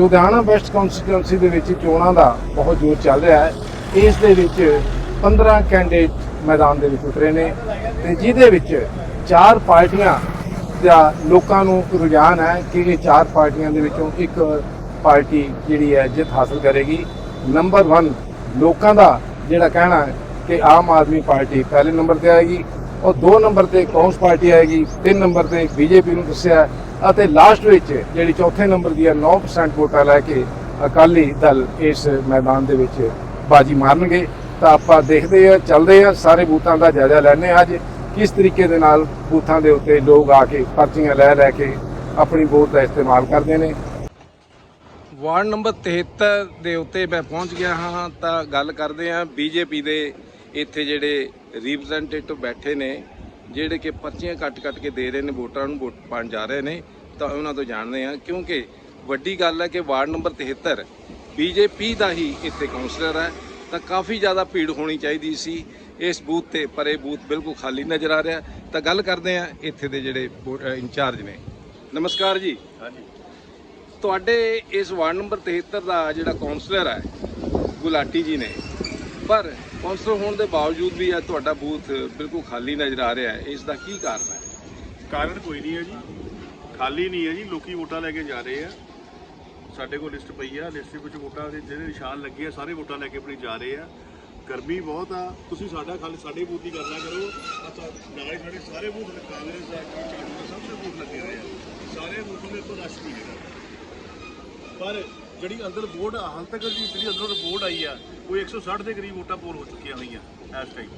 Ludhiana West constituency ਦੇ ਵਿੱਚ ਚੋਣਾਂ ਦਾ ਬਹੁਤ ਜ਼ੋਰ ਚੱਲ ਰਿਹਾ ਹੈ। ਇਸ ਦੇ ਵਿੱਚ 15 ਕੈਂਡੀਡੇਟ ਮੈਦਾਨ ਦੇ ਵਿੱਚ ਉਤਰੇ ਨੇ ਤੇ ਜਿਹਦੇ ਵਿੱਚ ਚਾਰ ਪਾਰਟੀਆਂ ਦਾ ਲੋਕਾਂ ਨੂੰ ਰੁਝਾਨ ਹੈ ਕਿ ਇਹ ਚਾਰ ਪਾਰਟੀਆਂ ਦੇ ਵਿੱਚੋਂ ਇੱਕ ਪਾਰਟੀ ਜਿਹੜੀ ਹੈ ਜਿੱਤ ਹਾਸਲ ਕਰੇਗੀ। ਨੰਬਰ 1 ਲੋਕਾਂ ਦਾ ਜਿਹੜਾ ਕਹਿਣਾ ਹੈ ਕਿ ਆਮ ਆਦਮੀ ਪਾਰਟੀ ਪਹਿਲੇ ਨੰਬਰ ਤੇ ਆਏਗੀ ਔਰ 2 ਨੰਬਰ ਤੇ ਕਾਂਗਰਸ ਪਾਰਟੀ ਆਏਗੀ 3 ਨੰਬਰ ਤੇ ਬੀਜੇਪੀ ਨੂੰ ਦੱਸਿਆ ਅਤੇ ਲਾਸਟ ਵਿੱਚ ਜਿਹੜੀ ਚੌਥੇ ਨੰਬਰ ਦੀ ਹੈ 9% ਵੋਟਾਂ ਲੈ ਕੇ ਅਕਾਲੀ ਦਲ ਇਸ ਮੈਦਾਨ ਦੇ ਵਿੱਚ ਬਾਜੀ ਮਾਰਨਗੇ। ਤਾਂ ਆਪਾਂ ਦੇਖਦੇ ਆ ਚੱਲਦੇ ਆ ਸਾਰੇ ਬੂਥਾਂ ਦਾ ਜਾਇਜ਼ਾ ਲੈਣੇ ਅੱਜ। ਕਿਸ ਤਰੀਕੇ ਦੇ ਨਾਲ ਬੂਥਾਂ ਦੇ ਉੱਤੇ ਲੋਕ ਆ ਕੇ ਪਰਚੀਆਂ ਲੈ ਲੈ ਕੇ ਆਪਣੀ ਵੋਟ ਦਾ ਇਸਤੇਮਾਲ ਕਰਦੇ ਨੇ? ਵਾਰਡ ਨੰਬਰ 73 ਦੇ ਉੱਤੇ ਮੈਂ ਪਹੁੰਚ ਗਿਆ ਹਾਂ। ਤਾਂ ਗੱਲ ਕਰਦੇ ਹਾਂ ਬੀਜੇਪੀ ਦੇ ਇੱਥੇ ਜਿਹੜੇ ਰਿਪਰੈਜ਼ੈਂਟੇਟਿਵ ਬੈਠੇ ਨੇ। ਜਿਹੜੇ ਕਿ ਪਰਚੀਆਂ ਕੱਟ-ਕੱਟ ਕੇ ਦੇ ਰਹੇ ਨੇ ਵੋਟਰਾਂ ਨੂੰ ਵੋਟ ਪਾਉਣ ਜਾ ਰਹੇ ਨੇ ਤਾਂ ਉਹਨਾਂ ਤੋਂ ਜਾਣਦੇ ਹਾਂ ਕਿਉਂਕਿ ਵੱਡੀ ਗੱਲ ਹੈ ਕਿ ਵਾਰਡ ਨੰਬਰ 73 ਬੀਜੇਪੀ ਦਾ ਹੀ ਇੱਥੇ ਕਾਉਂਸਲਰ ਹੈ ਤਾਂ ਕਾਫੀ ਜ਼ਿਆਦਾ ਭੀੜ ਹੋਣੀ ਚਾਹੀਦੀ ਸੀ। ਇਸ ਬੂਥ ਤੇ ਪਰ ਇਹ ਬੂਥ ਬਿਲਕੁਲ ਖਾਲੀ ਨਜ਼ਰ ਆ ਰਿਹਾ। ਤਾਂ ਗੱਲ ਕਰਦੇ ਹਾਂ ਇੱਥੇ ਦੇ ਜਿਹੜੇ ਇੰਚਾਰਜ ਨੇ। ਨਮਸਕਾਰ ਜੀ। ਹਾਂਜੀ। ਤੁਹਾਡੇ ਇਸ ਵਾਰਡ ਨੰਬਰ 73 ਦਾ ਜਿਹੜਾ ਕਾਉਂਸਲਰ ਹੈ ਗੁਲਾਟੀ ਜੀ ਨੇ ਪਰ ਕਾਉਂਸਲਰ ਹੋਣ ਦੇ ਬਾਵਜੂਦ ਵੀ ਇਹ ਤੁਹਾਡਾ ਬੂਥ ਬਿਲਕੁਲ ਖਾਲੀ ਨਜ਼ਰ ਆ ਰਿਹਾ ਹੈ, ਇਸ ਦਾ ਕੀ ਕਾਰਨ ਹੈ? ਕਾਰਨ ਕੋਈ ਨਹੀਂ ਹੈ ਜੀ। ਖਾਲੀ ਨਹੀਂ ਹੈ ਜੀ, ਲੋਕੀ ਵੋਟਾਂ ਲੈ ਕੇ ਜਾ ਰਹੇ ਆ। ਸਾਡੇ ਕੋਲ ਲਿਸਟ ਪਈ ਆ ਲਿਸਟ ਵਿੱਚ ਵੋਟਾਂ ਦੇ ਜਿਹੜੇ ਨਿਸ਼ਾਨ ਲੱਗੇ ਆ, ਸਾਰੇ ਵੋਟਾਂ ਲੈ ਕੇ ਆਪਣੀ ਜਾ ਰਹੇ ਆ। ਗਰਮੀ ਬਹੁਤ ਆ, ਤੁਸੀਂ ਸਾਡਾ ਖਾਲੀ ਸਾਡੇ ਬੂਥ ਦੀ ਕਰਨਾ ਕਰੋ। ਆਹ ਨਾਲੇ ਸਾਡੇ ਸਾਰੇ ਬੂਥ ਕਾਂਗਰਸ ਦਾ ਝਾੜੂ ਦਾ ਸਭ ਦੇ ਬੂਥ ਲੱਗੇ ਹੋਏ ਆ। ਸਾਰੇ ਬੂਥਾਂ ਦੇ ਤੋਂ ਰਸ਼ ਨਹੀਂ ਹੈਗਾ। ਪਰ ਜਿਹੜੀ ਅੰਦਰ ਵੋਟ ਹਾਲ ਤੱਕ ਦੀ ਜਿਹੜੀ ਅੰਦਰੋਂ ਰਿਪੋਰਟ ਆਈ ਆ ਕੋਈ 160 ਦੇ ਕਰੀਬ ਵੋਟਾਂ ਪੋਲ ਹੋ ਚੁੱਕੀਆਂ ਹੋਈਆਂ ਇਸ ਟਾਈਮ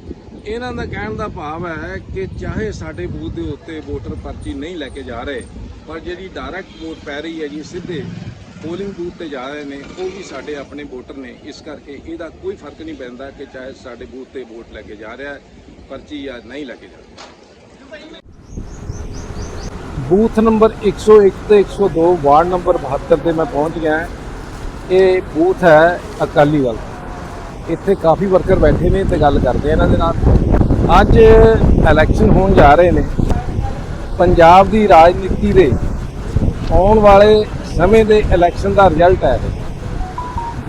ਇਹਨਾਂ ਦਾ ਕਹਿਣ ਦਾ ਭਾਵ ਹੈ ਕਿ ਚਾਹੇ ਸਾਡੇ ਬੂਥ ਦੇ ਉੱਤੇ ਵੋਟਰ ਪਰਚੀ ਨਹੀਂ ਲੈ ਕੇ ਜਾ ਰਹੇ, ਪਰ ਜਿਹੜੀ ਡਾਇਰੈਕਟ ਵੋਟ ਪੈ ਰਹੀ ਹੈ ਜੀ, ਸਿੱਧੇ ਪੋਲਿੰਗ ਬੂਥ ਤੇ ਜਾ ਰਹੇ ਨੇ, ਉਹ ਵੀ ਸਾਡੇ ਆਪਣੇ ਵੋਟਰ ਨੇ। ਇਸ ਕਰਕੇ ਇਹਦਾ ਕੋਈ ਫ਼ਰਕ ਨਹੀਂ ਪੈਂਦਾ ਕਿ ਚਾਹੇ ਸਾਡੇ ਬੂਥ ਤੇ ਵੋਟ ਲੈ ਕੇ ਜਾ ਰਿਹਾ, ਪਰਚੀ ਜਾਂ ਨਹੀਂ ਲੈ ਕੇ ਜਾ ਰਿਹਾ। ਬੂਥ ਨੰਬਰ 101 ਤੇ 102 ਵਾਰਡ ਨੰਬਰ 72 ਤੇ ਮੈਂ ਪਹੁੰਚ ਗਿਆ ਹਾਂ। ਇਹ ਬੂਥ ਹੈ ਅਕਾਲੀ ਦਲ ਇੱਥੇ ਕਾਫੀ ਵਰਕਰ ਬੈਠੇ ਨੇ ਤੇ ਗੱਲ ਕਰਦੇ ਆ ਇਹਨਾਂ ਦੇ ਨਾਲ। ਅੱਜ ਇਲੈਕਸ਼ਨ ਹੋਣ ਜਾ ਰਹੇ ਨੇ। ਪੰਜਾਬ ਦੀ ਰਾਜਨੀਤੀ ਦੇ ਆਉਣ ਵਾਲੇ ਸਮੇਂ ਦੇ ਇਲੈਕਸ਼ਨ ਦਾ ਰਿਜ਼ਲਟ ਹੈ।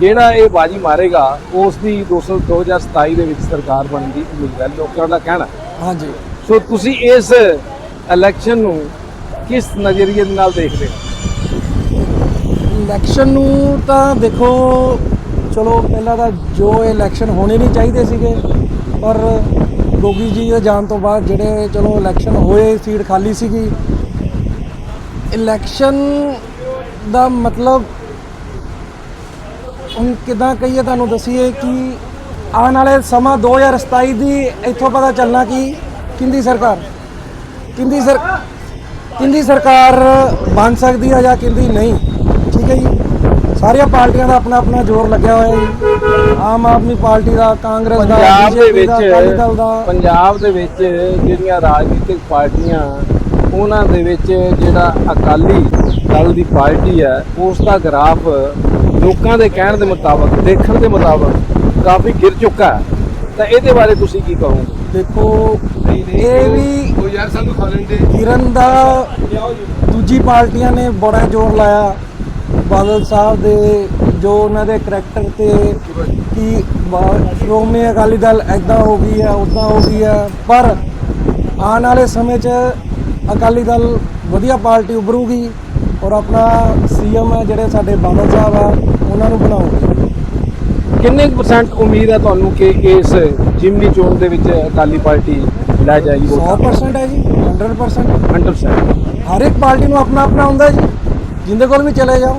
ਜਿਹੜਾ ਇਹ ਬਾਜੀ ਮਾਰੇਗਾ ਉਸ ਦੀ 200 2027 ਦੇ ਵਿੱਚ ਸਰਕਾਰ ਬਣਨ ਦੀ ਉਮੀਦ ਹੈ। ਲੋਕਾਂ ਦਾ ਕਹਿਣਾ। ਹਾਂਜੀ। ਸੋ ਤੁਸੀਂ ਇਸ ਇਲੈਕਸ਼ਨ ਨੂੰ ਕਿਸ ਨਜ਼ਰੀਏ ਨਾਲ ਦੇਖਦੇ ਹੋ? ਇਲੈਕਸ਼ਨ ਨੂੰ ਤਾਂ ਦੇਖੋ, ਚਲੋ ਪਹਿਲਾਂ ਤਾਂ ਜੋ ਇਲੈਕਸ਼ਨ ਹੋਣੇ ਨਹੀਂ ਚਾਹੀਦੇ ਸੀਗੇ, ਪਰ ਗੋਗੀ ਜੀ ਦੇ ਜਾਣ ਤੋਂ ਬਾਅਦ ਜਿਹੜੇ ਚਲੋ ਇਲੈਕਸ਼ਨ ਹੋਏ, ਸੀਟ ਖਾਲੀ ਸੀਗੀ। ਇਲੈਕਸ਼ਨ ਦਾ ਮਤਲਬ ਹੁਣ ਕਿਦਾਂ ਕਹੀਏ ਤੁਹਾਨੂੰ ਦਸੀਏ ਕਿ ਆਉਣ ਵਾਲੇ ਸਮਾਂ 2027 ਦੀ ਇੱਥੋਂ ਪਤਾ ਚੱਲਣਾ ਕਿ ਕਿੰਦੀ ਸਰਕਾਰ, ਕਿੰਦੀ ਸਰ, ਕਿੰਦੀ ਸਰਕਾਰ ਬਣ ਸਕਦੀ ਹੈ ਜਾਂ ਕਿੰਦੀ ਨਹੀਂ। ਠੀਕ ਹੈ ਜੀ। ਸਾਰੀਆਂ ਪਾਰਟੀਆਂ ਦਾ ਆਪਣਾ ਆਪਣਾ ਜ਼ੋਰ ਲੱਗਿਆ ਹੋਇਆ ਜੀ। ਆਮ ਆਦਮੀ ਪਾਰਟੀ ਦਾ ਕਾਂਗਰਸ ਦਾ ਪੰਜਾਬ ਦੇ BJP ਵਿੱਚ ਦਾ ਅਕਾਲੀ ਦਲ ਦਾ। ਪੰਜਾਬ ਦੇ ਵਿੱਚ ਜਿਹੜੀਆਂ ਰਾਜਨੀਤਿਕ ਪਾਰਟੀਆਂ ਉਹਨਾਂ ਦੇ ਵਿੱਚ ਜਿਹੜਾ ਅਕਾਲੀ ਦਲ ਦੀ ਪਾਰਟੀ ਹੈ ਉਸ ਦਾ ਗ੍ਰਾਫ ਲੋਕਾਂ ਦੇ ਕਹਿਣ ਦੇ ਮੁਤਾਬਕ ਦੇਖਣ ਦੇ ਮੁਤਾਬਕ ਕਾਫੀ ਗਿਰ ਚੁੱਕਾ ਹੈ। ਤਾਂ ਇਹਦੇ ਬਾਰੇ ਤੁਸੀਂ ਕੀ ਕਹੋਗੇ? ਦੇਖੋ ਇਹ ਵੀ ਉਹ ਯਾਰ ਸਾਨੂੰ ਖਾ ਲੈਂਦੇ। ਕਿਰਨ ਦਾ ਦੂਜੀ ਪਾਰਟੀਆਂ ਨੇ ਬੜਾ ਜ਼ੋਰ ਲਾਇਆ। ਬਾਦਲ ਸਾਹਿਬ ਦੇ ਜੋ ਉਹਨਾਂ ਦੇ ਕਰੈਕਟਰ ਤੇ ਕਿ ਸ਼੍ਰੋਮਣੀ ਅਕਾਲੀ ਦਲ ਐਦਾਂ ਹੋ ਗਈ ਹੈ ਉਦਾਂ ਹੋ ਗਈ ਹੈ ਪਰ ਆਉਣ ਵਾਲੇ ਸਮੇਂ 'ਚ ਅਕਾਲੀ ਦਲ ਵਧੀਆ ਪਾਰਟੀ ਉਭਰੂਗੀ ਔਰ ਆਪਣਾ ਸੀਐਮ ਹੈ ਜਿਹੜੇ ਸਾਡੇ ਬਾਦਲ ਸਾਹਿਬ ਆ ਉਹਨਾਂ ਨੂੰ ਬਣਾਉਗੀ ਕਿੰਨੇ ਪਰਸੈਂਟ ਉਮੀਦ ਹੈ ਤੁਹਾਨੂੰ ਕਿ ਇਸ ਜਿਮਨੀ ਚੋਣ ਦੇ ਵਿੱਚ ਅਕਾਲੀ ਪਾਰਟੀ ਲੈ ਜਾਏਗੀ ਵੋਟਾਂ? 100% ਹੈ ਜੀ 100% 100% ਹਰ ਇੱਕ ਪਾਰਟੀ ਨੂੰ ਆਪਣਾ ਆਪਣਾ ਹੁੰਦਾ ਜੀ ਜਿੰਦੇ ਕੋਲ ਵੀ ਚਲੇ ਜਾਓ।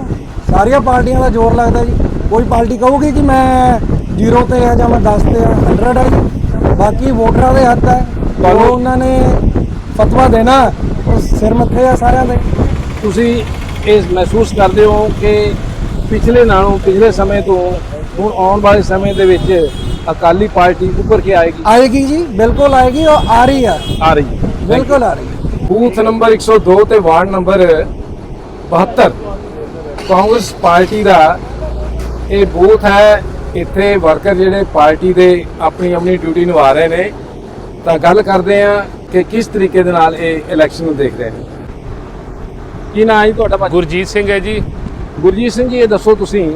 ਸਾਰੀਆਂ ਪਾਰਟੀਆਂ ਦਾ ਜ਼ੋਰ ਲੱਗਦਾ ਜੀ। ਕੋਈ ਪਾਰਟੀ ਕਹੂਗੀ ਕਿ ਮੈਂ ਜ਼ੀਰੋ ਤੇ ਆ ਜਾਂ ਮੈਂ 10 ਤੇ ਆ 100 ਹੈ ਜੀ। ਬਾਕੀ ਵੋਟਰਾਂ ਦੇ ਹੱਥ ਹੈ। ਤੁਹਾਨੂੰ- ਉਹਨਾਂ ਨੇ ਫਤਵਾ ਦੇਣਾ ਉਹ ਸਿਰ ਮੱਥੇ ਆ ਸਾਰਿਆਂ ਦੇ। ਤੁਸੀਂ ਇਹ ਮਹਿਸੂਸ ਕਰਦੇ ਹੋ ਕਿ ਪਿਛਲੇ ਨਾਲੋਂ ਪਿਛਲੇ ਸਮੇਂ ਤੋਂ ਹੁਣ ਆਉਣ ਵਾਲੇ ਸਮੇਂ ਦੇ ਵਿੱਚ ਅਕਾਲੀ ਪਾਰਟੀ ਉੱਪਰ ਕੇ ਆਏਗੀ? ਆਏਗੀ ਜੀ ਬਿਲਕੁਲ ਆਏਗੀ ਔਰ ਆ ਰਹੀ ਹੈ ਆ ਰਹੀ ਬਿਲਕੁਲ ਆ ਰਹੀ ਬੂਥ ਨੰਬਰ 102 ਤੇ ਵਾਰਡ ਨੰਬਰ 72 ਕਾਂਗਰਸ ਪਾਰਟੀ ਦਾ ਇਹ ਬੂਥ ਹੈ ਇੱਥੇ ਵਰਕਰ ਜਿਹੜੇ ਪਾਰਟੀ ਦੇ ਆਪਣੀ ਆਪਣੀ ਡਿਊਟੀ ਨਿਭਾ ਰਹੇ ਨੇ। ਤਾਂ ਗੱਲ ਕਰਦੇ ਆ ਕਿ ਕਿਸ ਤਰੀਕੇ ਦੇ ਨਾਲ ਇਹ ਇਲੈਕਸ਼ਨ ਨੂੰ ਦੇਖ ਰਹੇ ਨੇ। ਕੀ ਨਾਂ ਹੈ ਤੁਹਾਡਾ ਭਾਜੀ? ਗੁਰਜੀਤ ਸਿੰਘ ਹੈ ਜੀ। ਗੁਰਜੀਤ ਸਿੰਘ ਜੀ ਇਹ ਦੱਸੋ ਤੁਸੀਂ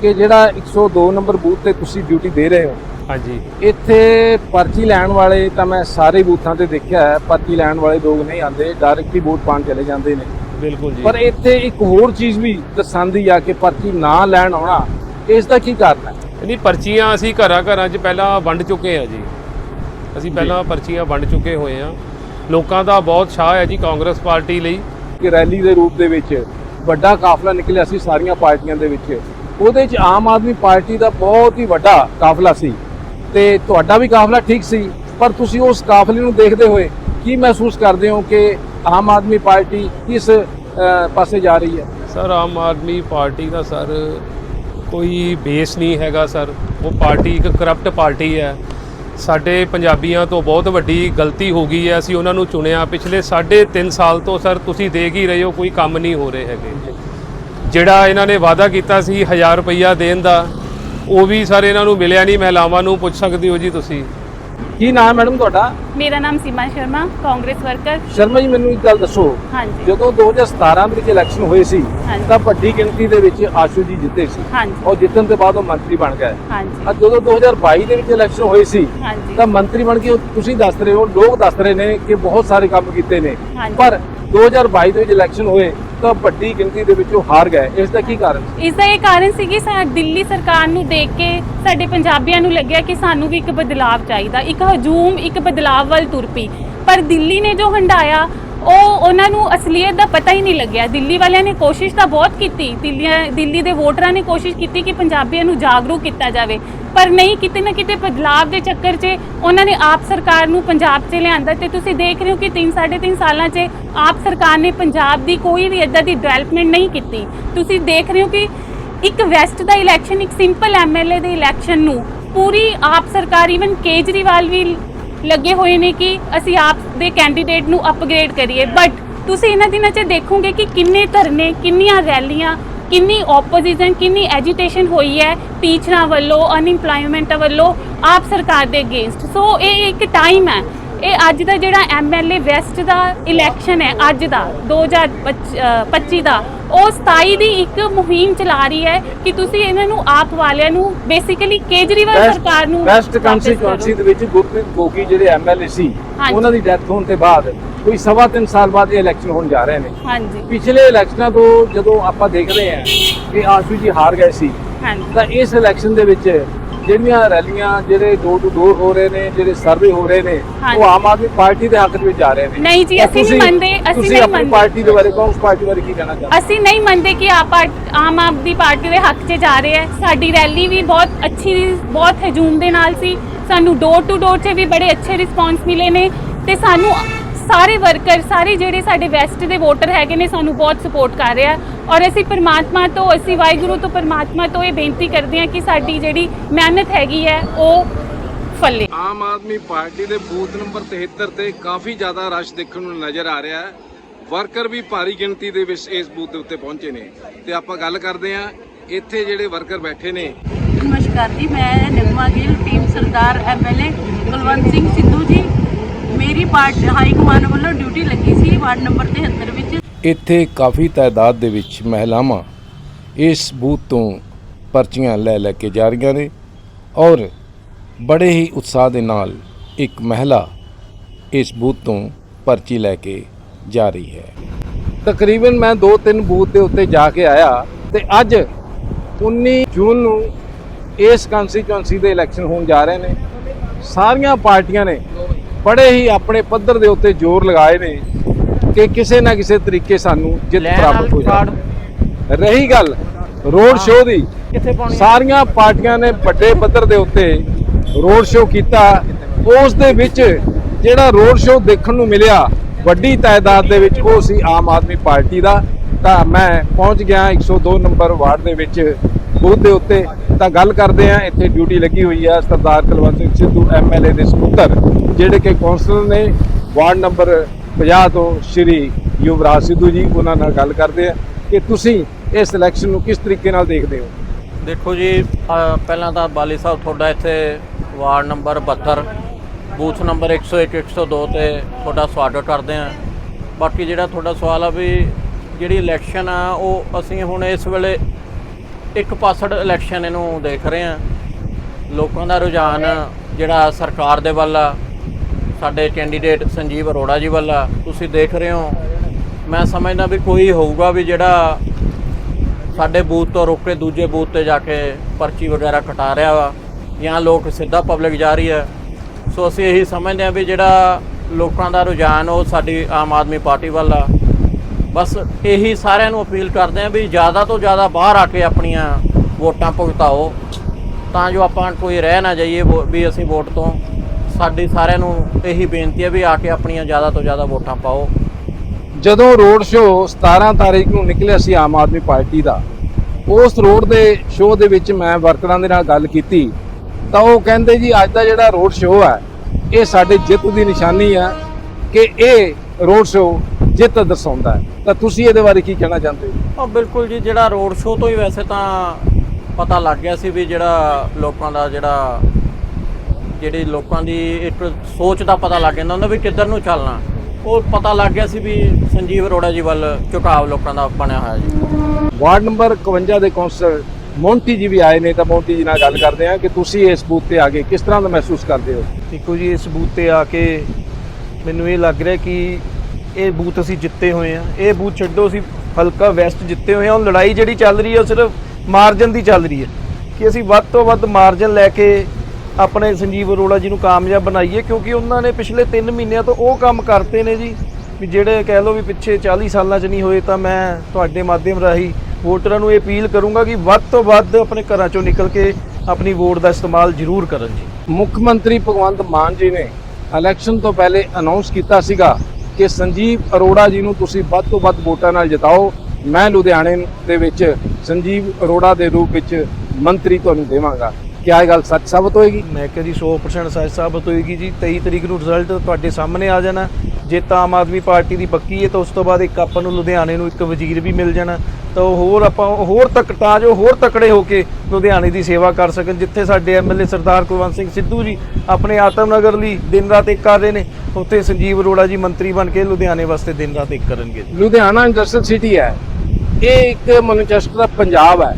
ਕਿ ਜਿਹੜਾ 102 ਨੰਬਰ ਬੂਥ ਤੇ ਤੁਸੀਂ ਡਿਊਟੀ ਦੇ ਰਹੇ ਹੋ। ਹਾਂਜੀ। ਇੱਥੇ ਪਰਚੀ ਲੈਣ ਵਾਲੇ ਤਾਂ ਮੈਂ ਸਾਰੇ ਬੂਥਾਂ ਤੇ ਦੇਖਿਆ ਹੈ ਪਰਚੀ ਲੈਣ ਵਾਲੇ ਲੋਕ ਨਹੀਂ ਆਉਂਦੇ ਡਾਇਰੈਕਟ ਹੀ ਵੋਟ ਪਾਣ ਚਲੇ ਜਾਂਦੇ ਨੇ। ਬਿਲਕੁਲ ਜੀ। ਪਰ ਇੱਥੇ ਇੱਕ ਹੋਰ ਚੀਜ਼ ਵੀ ਦਰਸਾਉਂਦੀ ਆ ਕਿ ਪਰਚੀ ਨਾ ਲੈਣ ਆਉਣਾ ਇਸ ਦਾ ਕੀ ਕਾਰਨ ਹੈ? ਨਹੀਂ ਪਰਚੀਆਂ ਅਸੀਂ ਘਰਾਂ ਘਰਾਂ 'ਚ ਪਹਿਲਾਂ ਵੰਡ ਚੁੱਕੇ ਆ ਜੀ। ਅਸੀਂ ਪਹਿਲਾਂ ਪਰਚੀਆਂ ਵੰਡ ਚੁੱਕੇ ਹੋਏ ਆ ਲੋਕਾਂ ਦਾ ਬਹੁਤ ਛਾਹ ਹੈ ਜੀ ਕਾਂਗਰਸ ਪਾਰਟੀ ਲਈ। ਕਿ ਰੈਲੀ ਦੇ ਰੂਪ ਦੇ ਵਿੱਚ ਵੱਡਾ ਕਾਫਲਾ ਨਿਕਲਿਆ ਸੀ ਸਾਰੀਆਂ ਪਾਰਟੀਆਂ ਦੇ ਵਿੱਚ। ਉਹਦੇ 'ਚ ਆਮ ਆਦਮੀ ਪਾਰਟੀ ਦਾ ਬਹੁਤ ਹੀ ਵੱਡਾ ਕਾਫਲਾ ਸੀ। ਤੇ ਤੁਹਾਡਾ ਵੀ ਕਾਫਲਾ ਠੀਕ ਸੀ ਪਰ ਤੁਸੀਂ ਉਸ ਕਾਫਲੇ ਨੂੰ ਦੇਖਦੇ ਹੋਏ ਕੀ ਮਹਿਸੂਸ ਕਰਦੇ ਹੋ ਕਿ ਆਮ ਆਦਮੀ ਪਾਰਟੀ ਕਿਸ ਪਾਸੇ ਜਾ ਰਹੀ ਹੈ? ਸਰ, ਆਮ ਆਦਮੀ ਪਾਰਟੀ ਦਾ ਸਰ ਕੋਈ ਬੇਸ ਨਹੀਂ ਹੈਗਾ ਸਰ। ਉਹ ਪਾਰਟੀ ਇੱਕ ਕਰਪਟ ਪਾਰਟੀ ਹੈ। ਸਾਡੇ ਪੰਜਾਬੀਆਂ ਤੋਂ ਬਹੁਤ ਵੱਡੀ ਗਲਤੀ ਹੋ ਗਈ ਹੈ। ਅਸੀਂ ਉਹਨਾਂ ਨੂੰ ਚੁਣਿਆ। ਪਿਛਲੇ 3.5 ਸਾਲ ਤੋਂ ਸਰ ਤੁਸੀਂ ਦੇਖ ਹੀ ਰਹੇ ਹੋ, ਕੋਈ ਕੰਮ ਨਹੀਂ ਹੋ ਰਹੇ ਹੈਗੇ। ਜਿਹੜਾ ਇਹਨਾਂ ਨੇ ਵਾਅਦਾ ਕੀਤਾ ਸੀ 1000 ਰੁਪਈਆ ਦੇਣ ਦਾ, ਉਹ ਵੀ ਸਰ ਇਹਨਾਂ ਨੂੰ ਮਿਲਿਆ ਨਹੀਂ। ਮਹਿਲਾਵਾਂ ਨੂੰ ਪੁੱਛ ਸਕਦੇ ਹੋ ਜੀ ਤੁਸੀਂ। ਕੀ ਨਾਮ ਮੈਡਮ ਤੁਹਾਡਾ? ਮੇਰਾ ਨਾਮ ਸੀਮਾ ਸ਼ਰਮਾ ਕਾਂਗਰਸ ਵਰਕਰ। ਸ਼ਰਮਾ ਜੀ ਮੈਨੂੰ ਇੱਕ ਗੱਲ ਦੱਸੋ। ਹਾਂਜੀ। ਜਦੋਂ 2017 ਦੇ ਵਿੱਚ ਇਲੈਕਸ਼ਨ ਹੋਏ ਸੀ ਹਾਂਜੀ। ਤਾਂ ਵੱਡੀ ਗਿਣਤੀ ਦੇ ਵਿੱਚ ਆਸ਼ੂ ਜੀ ਜਿੱਤੇ ਸੀ। ਹਾਂਜੀ। ਔਰ ਜਿੱਤਣ ਤੋਂ ਬਾਅਦ ਉਹ ਮੰਤਰੀ ਬਣ ਗਏ। ਹਾਂਜੀ। ਅੱਜ ਜਦੋਂ 2022 ਦੇ ਵਿੱਚ ਇਲੈਕਸ਼ਨ ਹੋਏ ਸੀ ਹਾਂਜੀ। ਤਾਂ ਮੰਤਰੀ ਬਣ ਕੇ ਉਹ ਤੁਸੀਂ ਦੱਸ ਰਹੇ ਹੋ ਲੋਕ ਦੱਸ ਰਹੇ ਨੇ ਕਿ ਬਹੁਤ ਸਾਰੇ ਕੰਮ ਕੀਤੇ ਨੇ। ਹਾਂਜੀ। ਪਰ 2022 ਦੇ ਵਿੱਚ ਇਲੈਕਸ਼ਨ ਹੋਏ ਤਾਂ ਵੱਡੀ ਗਿਣਤੀ ਦੇ ਵਿੱਚ ਉਹ ਹਾਰ ਗਏ। ਇਸ ਦਾ ਕੀ ਕਾਰਨ ਸੀ? ਇਸ ਦਾ ਇਹ ਕਾਰਨ ਸੀ ਕਿ ਸਾ, ਦਿੱਲੀ ਸਰਕਾਰ ਨੂੰ ਦੇਖ ਕੇ ਸਾਡੇ ਪੰਜਾਬੀਆਂ ਨੂੰ ਲੱਗਿਆ ਕਿ ਸਾਨੂੰ ਵੀ ਇੱਕ ਬਦਲਾਵ ਚਾਹੀਦਾ। ਇੱਕ ਹਜੂਮ, ਇੱਕ ਬਦਲਾਵ ਵੱਲ ਤੁਰ ਪਈ। ਪਰ ਦਿੱਲੀ ਨੇ ਜੋ ਹੰਡਾਇਆ ਉਹ ਉਹਨਾਂ ਨੂੰ ਅਸਲੀਅਤ ਦਾ ਪਤਾ ਹੀ ਨਹੀਂ ਲੱਗਿਆ। ਦਿੱਲੀ ਵਾਲਿਆਂ ਨੇ ਕੋਸ਼ਿਸ਼ ਤਾਂ ਬਹੁਤ ਕੀਤੀ। ਦਿੱਲੀ ਦਿੱਲੀ ਦੇ ਵੋਟਰਾਂ ਨੇ ਕੋਸ਼ਿਸ਼ ਕੀਤੀ ਕਿ ਪੰਜਾਬੀਆਂ ਨੂੰ ਜਾਗਰੂਕ ਕੀਤਾ ਜਾਵੇ। ਪਰ ਨਹੀਂ, ਕਿਤੇ ਨਾ ਕਿਤੇ ਬਦਲਾਵ ਦੇ ਚੱਕਰ 'ਚ ਉਹਨਾਂ ਨੇ ਆਪ ਸਰਕਾਰ ਨੂੰ ਪੰਜਾਬ 'ਚ ਲਿਆਂਦਾ ਤੇ ਤੁਸੀਂ ਦੇਖ ਰਹੇ ਹੋ ਕਿ 3 3.5 ਸਾਲਾਂ 'ਚ ਆਪ ਸਰਕਾਰ ਨੇ ਪੰਜਾਬ ਦੀ ਕੋਈ ਵੀ ਇਦਾਂ ਦੀ ਡਿਵੈਲਪਮੈਂਟ ਨਹੀਂ ਕੀਤੀ। ਤੁਸੀਂ ਦੇਖ ਰਹੇ ਹੋ ਕਿ ਇੱਕ ਵੈਸਟ ਦਾ ਇਲੈਕਸ਼ਨ ਇੱਕ ਸਿੰਪਲ ਐਮਐਲਏ ਦੇ ਇਲੈਕਸ਼ਨ ਨੂੰ ਪੂਰੀ ਆਪ ਸਰਕਾਰ ਇਵਨ ਕੇਜਰੀਵਾਲ ਵੀ ਲੱਗੇ ਹੋਏ ਨੇ ਕਿ ਅਸੀਂ ਆਪ ਦੇ ਕੈਂਡੀਡੇਟ ਨੂੰ ਅਪਗ੍ਰੇਡ ਕਰੀਏ। ਬਟ ਤੁਸੀਂ ਇਹਨਾਂ ਦਿਨਾਂ 'ਚ ਦੇਖੋਗੇ ਕਿ ਕਿੰਨੇ ਧਰਨੇ, ਕਿੰਨੀਆਂ ਰੈਲੀਆਂ, ਕਿੰਨੀ ਆਪੋਜੀਸ਼ਨ ਕਿੰਨੀ ਐਜੀਟੇਸ਼ਨ ਹੋਈ ਹੈ ਟੀਚਰਾਂ ਵੱਲੋਂ ਅਨਇੰਪਲੋਇਮੈਂਟ ਵੱਲੋਂ ਆਪ ਸਰਕਾਰ ਦੇ ਅਗੇਂਸਟ ਸੋ ਇਹ ਇੱਕ ਟਾਈਮ ਹੈ। ਇਹ ਅੱਜ ਦਾ ਜਿਹੜਾ ਐਮਐਲਏ ਵੈਸਟ ਦਾ ਇਲੈਕਸ਼ਨ ਹੈ ਅੱਜ ਦਾ 2025 ਦਾ ਉਹ 27 ਦੀ ਇੱਕ ਮੁਹਿੰਮ ਚਲਾ ਰਹੀ ਹੈ ਕਿ ਤੁਸੀਂ ਇਹਨਾਂ ਨੂੰ ਆਪ ਵਾਲਿਆਂ ਨੂੰ ਬੇਸਿਕਲੀ ਕੇਜਰੀਵਾਲ ਸਰਕਾਰ ਨੂੰ ਵੈਸਟ ਕਰੋ। ਦੇ ਵਿੱਚ ਗੁਰਪ੍ਰੀਤ ਗੋਗੀ ਜਿਹੜੇ ਐਮਐਲਏ ਸੀ। ਉਹਨਾਂ ਦੀ ਡੈਥ ਹੋਣ ਤੋਂ ਬਾਅਦ ਕੋਈ ਸਵਾ ਤਿੰਨ ਸਾਲ ਬਾਅਦ ਇਹ ਇਲੈਕਸ਼ਨ ਹੋਣ ਜਾ ਰਹੇ ਨੇ ਹਾਂਜੀ ਪਿਛਲੇ ਇਲੈਕਸ਼ਨਾਂ ਤੋਂ ਜਦੋਂ ਆਪਾਂ ਦੇਖ ਰਹੇ ਹਾਂ ਕਿ ਆਸ਼ੂ ਜੀ ਹਾਰ ਗਏ ਸੀ ਹਾਂਜੀ ਤਾਂ ਇਸ ਇਲੈਕਸ਼ਨ ਦੇ ਵਿੱਚ ਜਿਹੜੀਆਂ ਰੈਲੀਆਂ ਜਿਹੜੇ ਡੋਰ ਟੂ ਡੋਰ ਹੋ ਰਹੇ ਨੇ ਜਿਹੜੇ ਸਰਵੇ ਹੋ ਰਹੇ ਨੇ। ਉਹ ਆਮ ਆਦਮੀ ਪਾਰਟੀ ਦੇ ਹੱਕ ਦੇ ਵਿੱਚ ਜਾ ਰਹੇ ਨੇ ਨਹੀਂ ਜੀ, ਅਸੀਂ ਨਹੀਂ ਮੰਨਦੇ, ਅਸੀਂ ਨਹੀਂ ਮੰਨਦੇ। ਪਾਰਟੀ ਦੇ ਬਾਰੇ ਕਾਂਗਰਸ ਪਾਰਟੀ ਬਾਰੇ ਕੀ ਕਹਿਣਾ ਚਾਹੁੰਦੇ ਅਸੀਂ ਨਹੀਂ ਮੰਨਦੇ ਕਿ ਆਪ ਆਮ ਆਦਮੀ ਪਾਰਟੀ ਦੇ ਹੱਕ 'ਚ ਜਾ ਰਹੇ ਹੈ ਸਾਡੀ ਰੈਲੀ ਵੀ ਬਹੁਤ ਅੱਛੀ ਬਹੁਤ ਹਜੂਮ ਦੇ ਨਾਲ ਸੀ ਸਾਨੂੰ ਡੋਰ ਟੂ ਡੋਰ 'ਚ ਵੀ ਬੜੇ ਅੱਛੇ ਰਿਸਪੌਂਸ ਮਿਲੇ ਨੇ ਤੇ ਸਾਨੂੰ ਸਾਰੇ ਵਰਕਰ ਸਾਰੇ ਜਿਹੜੇ ਸਾਡੇ ਵੈਸਟ ਦੇ ਵੋਟਰ ਹੈਗੇ ਨੇ ਸਾਨੂੰ ਬਹੁਤ ਸਪੋਰਟ ਕਰ ਰਿਹਾ ਔਰ ਅਸੀਂ ਪਰਮਾਤਮਾ ਤੋਂ ਅਸੀਂ ਵਾਹਿਗੁਰੂ ਤੋਂ ਪਰਮਾਤਮਾ ਤੋਂ ਇਹ ਬੇਨਤੀ ਕਰਦੇ ਹਾਂ ਕਿ ਸਾਡੀ ਜਿਹੜੀ ਮਿਹਨਤ ਹੈਗੀ ਹੈ ਉਹ ਫਲੇ। ਆਮ ਆਦਮੀ ਪਾਰਟੀ ਦੇ ਬੂਥ ਨੰਬਰ 73 ਤੇ ਕਾਫੀ ਜ਼ਿਆਦਾ ਰਸ਼ ਦੇਖਣ ਨੂੰ ਨਜ਼ਰ ਆ ਰਿਹਾ ਹੈ। ਵਰਕਰ ਵੀ ਭਾਰੀ ਗਿਣਤੀ ਦੇ ਵਿੱਚ ਇਸ ਬੂਥ ਦੇ ਉੱਤੇ ਪਹੁੰਚੇ ਨੇ। ਤੇ ਆਪਾਂ ਗੱਲ ਕਰਦੇ ਹਾਂ ਇੱਥੇ ਜਿਹੜੇ ਵਰਕਰ ਬੈਠੇ ਨੇ। ਨਮਸਕਾਰ ਜੀ ਮੈਂ ਨਿਗਮਾ ਗਿੱਲ ਟੀਮ ਸਰਦਾਰ ਐਮਐਲਏ ਕੁਲਵੰਤ ਸਿੰਘ ਸਿੱਧੂ ਜੀ। ਮੇਰੀ ਪਾਰਟੀ ਹਾਈ ਕਮਾਂਡ ਵੱਲੋਂ ਡਿਊਟੀ ਲੱਗੀ ਸੀ ਵਾਰਡ ਨੰਬਰ 73 ਵਿੱਚ। ਇੱਥੇ ਕਾਫੀ ਤਾਦਾਦ ਦੇ ਵਿੱਚ ਮਹਿਲਾਵਾਂ ਇਸ ਬੂਥ ਤੋਂ ਪਰਚੀਆਂ ਲੈ ਲੈ ਕੇ ਜਾ ਰਹੀਆਂ ਨੇ ਔਰ ਬੜੇ ਹੀ ਉਤਸ਼ਾਹ ਦੇ ਨਾਲ ਇੱਕ ਮਹਿਲਾ ਇਸ ਬੂਥ ਤੋਂ ਪਰਚੀ ਲੈ ਕੇ ਜਾ ਰਹੀ ਹੈ। ਤਕਰੀਬਨ ਮੈਂ 2-3 ਬੂਥ ਦੇ ਉੱਤੇ ਜਾ ਕੇ ਆਇਆ ਤੇ ਅੱਜ 19 ਜੂਨ ਨੂੰ ਇਸ ਕੰਸਟੀਚੁਐਂਸੀ ਦੇ ਇਲੈਕਸ਼ਨ ਹੋਣ ਜਾ ਰਹੇ ਨੇ। ਸਾਰੀਆਂ ਪਾਰਟੀਆਂ ਨੇ ਬੜੇ ਹੀ ਆਪਣੇ ਪੱਧਰ ਦੇ ਉੱਤੇ ਜ਼ੋਰ ਲਗਾਏ ਨੇ। ਕਿ ਕਿਸੇ ਨਾ ਕਿਸੇ ਤਰੀਕੇ ਸਾਨੂੰ ਜਿੱਤ ਪ੍ਰਾਪਤ ਹੋ ਜਾਵੇ। ਰਹੀ ਗੱਲ ਰੋਡ ਸ਼ੋਅ ਦੀ। ਸਾਰੀਆਂ ਪਾਰਟੀਆਂ ਨੇ ਵੱਡੇ ਪੱਧਰ ਦੇ ਉੱਤੇ ਰੋਡ ਸ਼ੋਅ ਕੀਤਾ। ਉਸ ਦੇ ਵਿੱਚ ਜਿਹੜਾ ਰੋਡ ਸ਼ੋਅ ਦੇਖਣ ਨੂੰ ਮਿਲਿਆ ਵੱਡੀ ਤਾਦਾਦ ਦੇ ਵਿੱਚ ਉਹ ਸੀ ਆਮ ਆਦਮੀ ਪਾਰਟੀ ਦਾ। ਤਾਂ ਮੈਂ ਪਹੁੰਚ ਗਿਆ 102 ਨੰਬਰ ਵਾਰਡ ਦੇ ਵਿੱਚ ਬੂਥ ਦੇ ਉੱਤੇ। ਤਾਂ ਗੱਲ ਕਰਦੇ ਆ ਇੱਥੇ ਡਿਊਟੀ ਲੱਗੀ ਹੋਈ ਆ ਸਰਦਾਰ ਕੁਲਵੰਤ ਸਿੰਘ ਸਿੱਧੂ ਐਮਐਲਏ ਦੇ ਸਪੁੱਤਰ ਜਿਹੜੇ ਕਿ ਕੌਂਸਲਰ ਨੇ ਵਾਰਡ ਨੰਬਰ 50 ਤੋਂ ਸ਼੍ਰੀ ਯੁਵਰਾਜ ਸਿੱਧੂ ਜੀ ਉਹਨਾਂ ਨਾਲ ਗੱਲ ਕਰਦੇ ਆ ਕਿ ਤੁਸੀਂ ਇਸ ਇਲੈਕਸ਼ਨ ਨੂੰ ਕਿਸ ਤਰੀਕੇ ਨਾਲ ਦੇਖਦੇ ਹੋ? ਦੇਖੋ ਜੀ ਪਹਿਲਾਂ ਤਾਂ ਬਾਲੀ ਸਾਹਿਬ ਤੁਹਾਡਾ ਇੱਥੇ ਵਾਰਡ ਨੰਬਰ 72 ਬੂਥ ਨੰਬਰ 101 102 ਤੇ ਤੁਹਾਡਾ ਸਵਾਗਤ ਕਰਦੇ ਹਾਂ। ਬਾਕੀ ਜਿਹੜਾ ਤੁਹਾਡਾ ਸਵਾਲ ਆ ਵੀ ਜਿਹੜੀ ਇਲੈਕਸ਼ਨ ਆ, ਉਹ ਅਸੀਂ ਹੁਣ ਇਸ ਵੇਲੇ ਇੱਕ ਪਾਸੜ ਇਲੈਕਸ਼ਨ ਇਹਨੂੰ ਦੇਖ ਰਹੇ ਆ ਲੋਕਾਂ ਦਾ ਰੁਝਾਨ ਜਿਹੜਾ ਸਰਕਾਰ ਦੇ ਵੱਲ ਆ ਸਾਡੇ ਕੈਂਡੀਡੇਟ ਸੰਜੀਵ ਅਰੋੜਾ ਜੀ ਵੱਲ ਆ। ਤੁਸੀਂ ਦੇਖ ਰਹੇ ਹੋ। ਮੈਂ ਸਮਝਦਾ ਵੀ ਕੋਈ ਹੋਊਗਾ ਵੀ ਜਿਹੜਾ ਸਾਡੇ ਬੂਥ ਤੋਂ ਰੁਕ ਕੇ ਦੂਜੇ ਬੂਥ ਤੇ ਜਾ ਕੇ ਪਰਚੀ ਵਗੈਰਾ ਕਟਾ ਰਿਹਾ ਵਾ, ਜਾਂ ਲੋਕ ਸਿੱਧਾ ਪਬਲਿਕ ਜਾ ਰਹੀ ਹੈ। ਸੋ ਅਸੀਂ ਇਹੀ ਸਮਝਦੇ ਹਾਂ ਵੀ ਜਿਹੜਾ ਲੋਕਾਂ ਦਾ ਰੁਝਾਨ ਉਹ ਸਾਡੀ ਆਮ ਆਦਮੀ ਪਾਰਟੀ ਵੱਲ ਆ। ਬਸ ਇਹੀ ਸਾਰਿਆਂ ਨੂੰ ਅਪੀਲ ਕਰਦੇ ਹਾਂ ਵੀ ਜ਼ਿਆਦਾ ਤੋਂ ਜ਼ਿਆਦਾ ਬਾਹਰ ਆ ਕੇ ਆਪਣੀਆਂ ਵੋਟਾਂ ਭੁਗਤਾਓ, ਤਾਂ ਜੋ ਆਪਾਂ ਕੋਈ ਰਹਿ ਨਾ ਜਾਈਏ ਵੋ- ਵੀ ਅਸੀਂ ਵੋਟ ਤੋਂ। ਸਾਡੀ ਸਾਰਿਆਂ ਨੂੰ ਇਹੀ ਬੇਨਤੀ ਹੈ ਵੀ ਆ ਕੇ ਆਪਣੀਆਂ ਜ਼ਿਆਦਾ ਤੋਂ ਜ਼ਿਆਦਾ ਵੋਟਾਂ ਪਾਓ। ਜਦੋਂ ਰੋਡ ਸ਼ੋਅ 17 ਤਾਰੀਖ ਨੂੰ ਨਿਕਲਿਆ ਸੀ ਆਮ ਆਦਮੀ ਪਾਰਟੀ ਦਾ ਉਸ ਰੋਡ ਦੇ ਸ਼ੋਅ ਦੇ ਵਿੱਚ ਮੈਂ ਵਰਕਰਾਂ ਦੇ ਨਾਲ ਗੱਲ ਕੀਤੀ ਤਾਂ ਉਹ ਕਹਿੰਦੇ ਜੀ ਅੱਜ ਦਾ ਜਿਹੜਾ ਰੋਡ ਸ਼ੋਅ ਹੈ ਇਹ ਸਾਡੇ ਜਿੱਤ ਦੀ ਨਿਸ਼ਾਨੀ ਹੈ ਕਿ ਇਹ ਰੋਡ ਸ਼ੋਅ ਜਿੱਤ ਦਰਸਾਉਂਦਾ ਹੈ। ਤਾਂ ਤੁਸੀਂ ਇਹਦੇ ਬਾਰੇ ਕੀ ਕਹਿਣਾ ਚਾਹੁੰਦੇ ਹੋ ਬਿਲਕੁਲ ਜੀ ਜਿਹੜਾ ਰੋਡ ਸ਼ੋਅ ਤੋਂ ਹੀ ਵੈਸੇ ਤਾਂ ਪਤਾ ਲੱਗ ਗਿਆ ਸੀ ਵੀ ਜਿਹੜਾ ਲੋਕਾਂ ਦਾ ਜਿਹੜਾ ਜਿਹੜੀ ਲੋਕਾਂ ਦੀ ਇੱਕ ਸੋਚ ਦਾ ਪਤਾ ਲੱਗ ਜਾਂਦਾ ਹੁੰਦਾ ਵੀ ਕਿੱਧਰ ਨੂੰ ਚੱਲਣਾ। ਉਹ ਪਤਾ ਲੱਗ ਗਿਆ ਸੀ ਵੀ ਸੰਜੀਵ ਅਰੋੜਾ ਜੀ ਵੱਲ ਝੁਕਾਵ ਲੋਕਾਂ ਦਾ ਬਣਿਆ ਹੋਇਆ ਜੀ। ਵਾਰਡ ਨੰਬਰ 51 ਦੇ ਕੌਂਸਲਰ ਮੋਂਟੀ ਜੀ ਵੀ ਆਏ ਨੇ ਤਾਂ ਮੋਂਟੀ ਜੀ ਨਾਲ ਗੱਲ ਕਰਦੇ ਹਾਂ ਕਿ ਤੁਸੀਂ ਇਸ ਬੂਥ ਤੇ ਆ ਕੇ ਕਿਸ ਤਰ੍ਹਾਂ ਦਾ ਮਹਿਸੂਸ ਕਰਦੇ ਹੋ? ਦੇਖੋ ਜੀ ਇਸ ਬੂਥ ਤੇ ਆ ਕੇ ਮੈਨੂੰ ਇਹ ਲੱਗ ਰਿਹਾ ਕਿ ਇਹ ਬੂਥ ਅਸੀਂ ਜਿੱਤੇ ਹੋਏ ਆ ਇਹ ਬੂਥ ਛੱਡੋ ਅਸੀਂ ਹਲਕਾ ਵੈਸਟ ਜਿੱਤੇ ਹੋਏ ਆ ਉਹ ਲੜਾਈ ਜਿਹੜੀ ਚੱਲ ਰਹੀ ਹੈ ਉਹ ਸਿਰਫ ਮਾਰਜਨ ਦੀ ਚੱਲ ਰਹੀ ਹੈ। ਕਿ ਅਸੀਂ ਵੱਧ ਤੋਂ ਵੱਧ ਮਾਰਜਨ ਲੈ ਕੇ ਆਪਣੇ ਸੰਜੀਵ ਅਰੋੜਾ ਜੀ ਨੂੰ ਕਾਮਯਾਬ ਬਣਾਈਏ, ਕਿਉਂਕਿ ਉਹਨਾਂ ਨੇ ਪਿਛਲੇ 3 ਮਹੀਨਿਆਂ ਤੋਂ ਉਹ ਕੰਮ ਕਰਤੇ ਨੇ ਜੀ, ਵੀ ਜਿਹੜੇ ਕਹਿ ਲਓ ਵੀ ਪਿੱਛੇ 40 ਸਾਲਾਂ 'ਚ ਨਹੀਂ ਹੋਏ, ਤਾਂ ਮੈਂ ਤੁਹਾਡੇ ਮਾਧਿਅਮ ਰਾਹੀਂ ਵੋਟਰਾਂ ਨੂੰ ਇਹ ਅਪੀਲ ਕਰੂੰਗਾ ਕਿ ਵੱਧ ਤੋਂ ਵੱਧ ਆਪਣੇ ਘਰਾਂ 'ਚੋਂ ਨਿਕਲ ਕੇ ਆਪਣੀ ਵੋਟ ਦਾ ਇਸਤੇਮਾਲ ਜ਼ਰੂਰ ਕਰਨ ਜੀ। ਮੁੱਖ ਮੰਤਰੀ ਭਗਵੰਤ ਮਾਨ ਜੀ ਨੇ ਇਲੈਕਸ਼ਨ ਤੋਂ ਪਹਿਲੇ ਅਨਾਉਂਸ ਕੀਤਾ ਸੀਗਾ ਕਿ ਸੰਜੀਵ ਅਰੋੜਾ ਜੀ ਨੂੰ ਤੁਸੀਂ ਵੱਧ ਤੋਂ ਵੱਧ ਵੋਟਾਂ ਨਾਲ ਜਿਤਾਓ। ਮੈਂ ਲੁਧਿਆਣੇ ਦੇ ਵਿੱਚ ਸੰਜੀਵ ਅਰੋੜਾ ਦੇ ਰੂਪ ਵਿੱਚ ਮੰਤਰੀ ਤੁਹਾਨੂੰ ਦੇਵਾਂਗਾ। ਕਿਆ ਇਹ ਗੱਲ ਸੱਚ ਸਾਬਤ ਹੋਏਗੀ? ਮੈਂ ਕਿਹਾ ਜੀ 100% ਸੱਚ ਸਾਬਤ ਹੋਏਗੀ ਜੀ। 23 ਤਰੀਕ ਨੂੰ ਰਿਜ਼ਲਟ ਤੁਹਾਡੇ ਸਾਹਮਣੇ ਆ ਜਾਣਾ। ਜੇ ਤਾਂ ਆਮ ਆਦਮੀ ਪਾਰਟੀ ਦੀ ਪੱਕੀ ਹੈ ਤਾਂ ਉਸ ਤੋਂ ਬਾਅਦ ਇੱਕ ਆਪਾਂ ਨੂੰ ਲੁਧਿਆਣੇ ਨੂੰ ਇੱਕ ਵਜ਼ੀਰ ਵੀ ਮਿਲ ਜਾਣਾ। ਤਾਂ ਉਹ ਹੋਰ ਆਪਾਂ ਹੋਰ ਤੱਕ ਤਾਂ ਜੋ ਹੋਰ ਤਕੜੇ ਹੋ ਕੇ ਲੁਧਿਆਣੇ ਦੀ ਸੇਵਾ ਕਰ ਸਕਣ ਜਿੱਥੇ ਸਾਡੇ ਐਮਐਲਏ ਸਰਦਾਰ ਕੁਲਵੰਤ ਸਿੰਘ ਸਿੱਧੂ ਜੀ ਆਪਣੇ ਆਤਮ ਨਗਰ ਲਈ ਦਿਨ ਰਾਤ ਇੱਕ ਕਰ ਰਹੇ ਨੇ। ਉੱਥੇ ਸੰਜੀਵ ਅਰੋੜਾ ਜੀ ਮੰਤਰੀ ਬਣ ਕੇ ਲੁਧਿਆਣੇ ਵਾਸਤੇ ਦਿਨ ਰਾਤ ਇੱਕ ਕਰਨਗੇ ਲੁਧਿਆਣਾ ਇੰਡਸਟਰੀਅਲ ਸਿਟੀ ਹੈ। ਇਹ ਇੱਕ ਮੈਨੂਫੈਕਚਰ ਦਾ ਪੰਜਾਬ ਹੈ।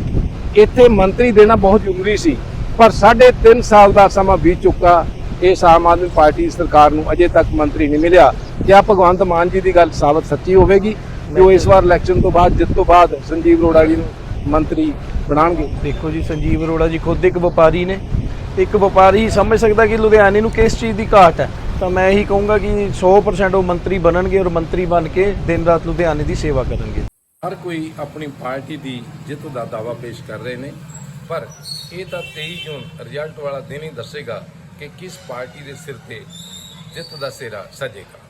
ਇੱਥੇ ਮੰਤਰੀ ਦੇਣਾ ਬਹੁਤ ਜ਼ਰੂਰੀ ਸੀ। ਪਰ ਸਾਢੇ 3 ਸਾਲ ਦਾ ਸਮਾਂ ਬੀਤ ਚੁੱਕਾ। ਇਸ ਆਮ ਆਦਮੀ ਪਾਰਟੀ ਸਰਕਾਰ ਨੂੰ ਅਜੇ ਤੱਕ ਮੰਤਰੀ ਨਹੀਂ ਮਿਲਿਆ। ਕਿਆ ਭਗਵੰਤ ਮਾਨ ਜੀ ਦੀ ਗੱਲ ਸਾਬਤ ਸੱਚੀ ਹੋਵੇਗੀ? ਜੋ ਇਸ ਵਾਰ ਇਲੈਕਸ਼ਨ ਤੋਂ ਬਾਅਦ ਜਿੱਤ ਤੋਂ ਬਾਅਦ ਸੰਜੀਵ ਅਰੋੜਾ ਜੀ ਨੂੰ ਮੰਤਰੀ ਬਣਾਉਣਗੇ। ਦੇਖੋ ਜੀ ਸੰਜੀਵ ਅਰੋੜਾ ਜੀ ਖੁਦ ਇੱਕ ਵਪਾਰੀ ਨੇ। ਇੱਕ ਵਪਾਰੀ ਸਮਝ ਸਕਦਾ ਕਿ ਲੁਧਿਆਣੇ ਨੂੰ ਕਿਸ ਚੀਜ਼ ਦੀ ਘਾਟ ਹੈ। ਤਾਂ ਮੈਂ ਇਹੀ ਕਹੂੰਗਾ ਕਿ 100% ਉਹ ਮੰਤਰੀ ਬਣਨਗੇ ਔਰ ਮੰਤਰੀ ਬਣ ਕੇ ਦਿਨ ਰਾਤ ਲੁਧਿਆਣੇ ਦੀ ਸੇਵਾ ਕਰਨਗੇ। ਹਰ ਕੋਈ ਆਪਣੀ ਪਾਰਟੀ ਦੀ ਜਿੱਤ ਦਾ ਦਾਅਵਾ ਪੇਸ਼ ਕਰ ਰਹੇ ਨੇ। ਪਰ ਇਹ ਤਾਂ 23 ਜੂਨ ਰਿਜ਼ਲਟ ਵਾਲਾ ਦਿਨ ਹੀ ਦੱਸੇਗਾ ਕਿ ਕਿਸ ਪਾਰਟੀ ਦੇ ਸਿਰ ਤੇ ਜਿੱਤ ਦਾ ਸਿਰਾ ਸਜੇਗਾ।